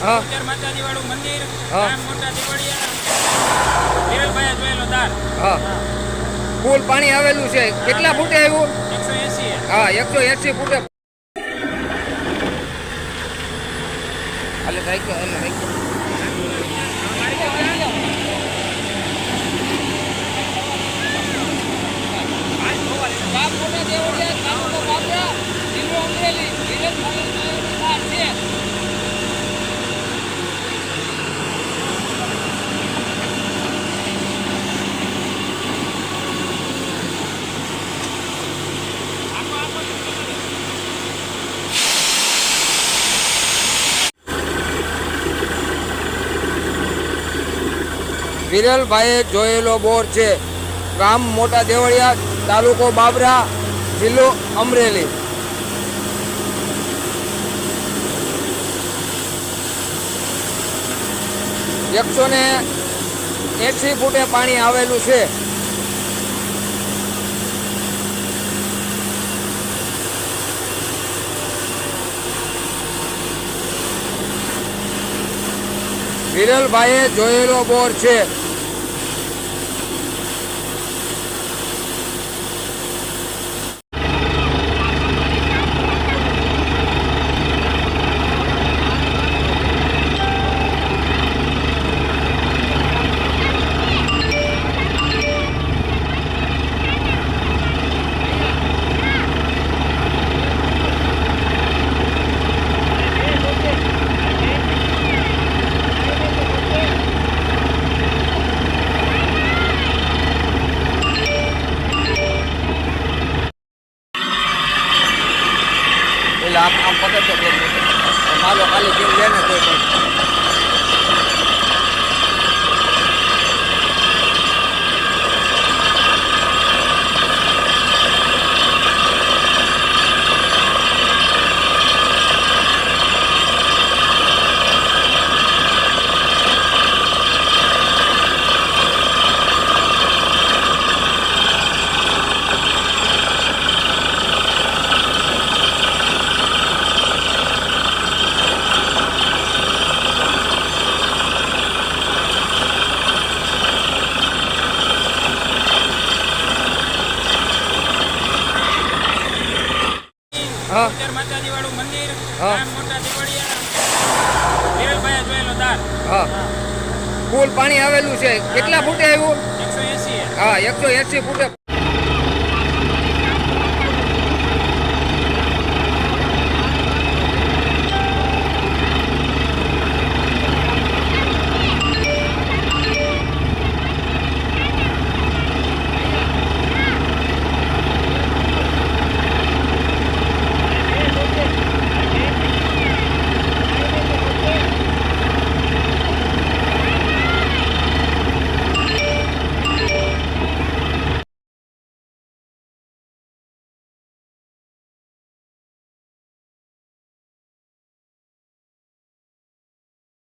માતાજી વાળું મંદિર. ગામ મોટા જોયેલો ફૂલ પાણી આવેલું છે. કેટલા ફૂટે આવ્યું? એકસો એસી હા એકસો એસી ફૂટે. હાલે રાખ્યો હાલે રાખ્યો વિરલભાઈએ જોયેલો બોર છે. ગામ મોટા દેવળિયા, તાલુકો બાબરા, જિલ્લો અમરેલી. એકસો ને એસી ફૂટે પાણી આવેલું છે. વિરલભાઈએ જોયેલો બોર છે. એટલે આમ આમ બેન માલો ખાલી જેમ લે ને કોઈ. પણ હા. ઉત્તર માતાજી વાળું મંદિર. ગામ મોટા દેવળિયા વિરલભાઈ જોયેલો દાર. હા. ફૂલ પાણી આવેલું છે. કેટલા ફૂટે આવ્યું? એકસો એસી. હા એકસો એસી ફૂટે.